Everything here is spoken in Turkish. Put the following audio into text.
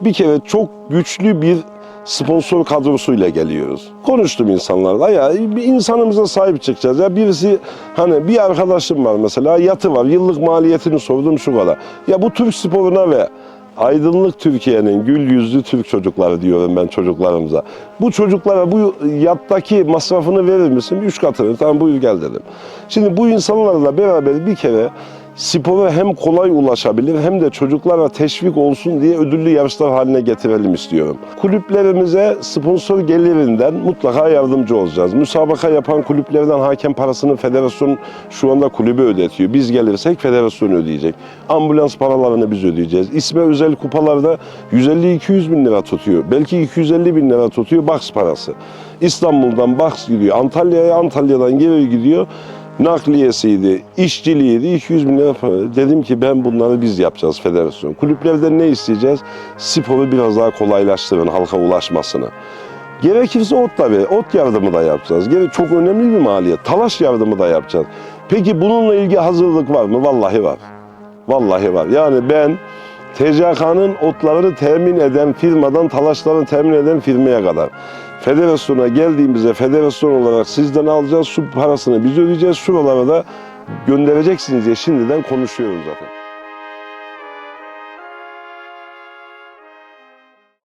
Bir kere çok güçlü bir sponsor kadrosuyla geliyoruz. Konuştum insanlarla ya bir insanımıza sahip çıkacağız. Ya birisi hani bir arkadaşım var mesela yatı var yıllık maliyetini sordum şu kadar. Ya bu Türk sporuna ve aydınlık Türkiye'nin gül yüzlü Türk çocukları diyorum ben çocuklarımıza. Bu çocuklara bu yattaki masrafını verir misin? Üç katını. Tamam buyur gel dedim. Şimdi bu insanlarla beraber bir kere spora hem kolay ulaşabilir hem de çocuklara teşvik olsun diye ödüllü yarışlar haline getirelim istiyorum. Kulüplerimize sponsor gelirinden mutlaka yardımcı olacağız. Müsabaka yapan kulüplerden hakem parasını federasyon şu anda kulübe ödetiyor. Biz gelirsek federasyon ödeyecek. Ambulans paralarını biz ödeyeceğiz. İsme özel kupalarda 150-200 bin lira tutuyor. Belki 250 bin lira tutuyor box parası. İstanbul'dan box gidiyor. Antalya'ya Antalya'dan geri gidiyor nakliyesiydi, işçiliğiydi 200 bin lira para. Dedim ki ben bunları biz yapacağız federasyon. Kulüplerden ne isteyeceğiz? Sporu biraz daha kolaylaştırın halka ulaşmasını. Gerekirse ot tabii, ot yardımı da yapacağız. Gerek çok önemli bir maliyet. Talaş yardımı da yapacağız. Peki bununla ilgili hazırlık var mı? Vallahi var. Vallahi var. Yani ben TCK'nın otlarını temin eden firmadan talaşlarını temin eden firmaya kadar. Federasyona geldiğimizde federasyon olarak sizden alacağız, su parasını biz ödeyeceğiz, şuralara da göndereceksiniz diye şimdiden konuşuyoruz zaten.